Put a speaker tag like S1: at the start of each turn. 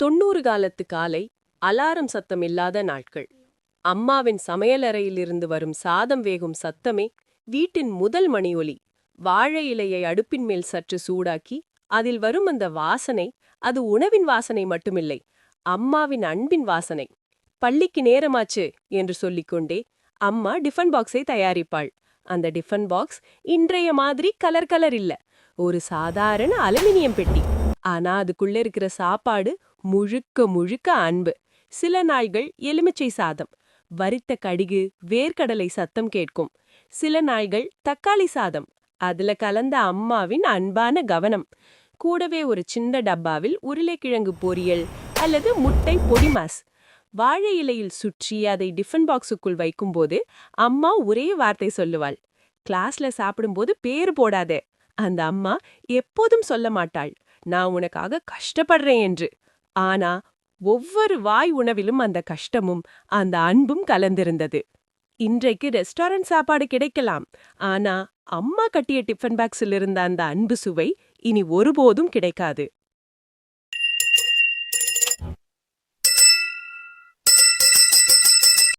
S1: தொண்ணூறு காலத்து காலை அலாரம் சத்தம் இல்லாத நாட்கள். அம்மாவின் சமையலறையிலிருந்து வரும் சாதம் வேகும் சத்தமே வீட்டின் முதல் மணியொலி. வாழை இலையை அடுப்பின் மேல் சற்று சூடாக்கி அதில் வரும் அந்த வாசனை அது உணவின் வாசனை மட்டுமில்லை அம்மாவின் அன்பின் வாசனை. பள்ளிக்கு நேரமாச்சு என்று சொல்லிக்கொண்டே அம்மா டிஃபன் பாக்ஸை தயாரிப்பாள். அந்த டிஃபன் பாக்ஸ் இன்றைய மாதிரி கலர் கலர் இல்ல ஒரு சாதாரண அலுமினியம் பெட்டி. ஆனா அதுக்குள்ள இருக்கிற சாப்பாடு முழுக்க முழுக்க அன்பு. சில நாய்கள் எலுமிச்சை சாதம். வரித்த கடிகு வேர்க்கடலை சத்தம் கேட்கும். சில நாய்கள் தக்காளி சாதம். அதுல கலந்த அம்மாவின் அன்பான கவனம். கூடவே ஒரு சின்ன டப்பாவில் உருளைக்கிழங்கு பொரியல் அல்லது முட்டை பொடிமாஸ் வாழை இலையில் சுற்றி அதை டிஃபன் பாக்ஸுக்குள் வைக்கும்போது அம்மா ஒரே வார்த்தை சொல்லுவாள். கிளாஸ்ல சாப்பிடும்போது பேர் போடாதே. அந்த அம்மா எப்போதும் சொல்ல மாட்டாள். நான் உனக்காக கஷ்டப்படுறேன் என்று. ஆனா ஒவ்வொரு வாய் உணவிலும் அந்த கஷ்டமும் அந்த அன்பும் கலந்திருந்தது. இன்றைக்கு ரெஸ்டாரண்ட் சாப்பாடு கிடைக்கலாம். ஆனா அம்மா கட்டிய டிஃபன் பாக்ஸில் இருந்த அந்த அன்பு சுவை இனி ஒருபோதும் கிடைக்காது.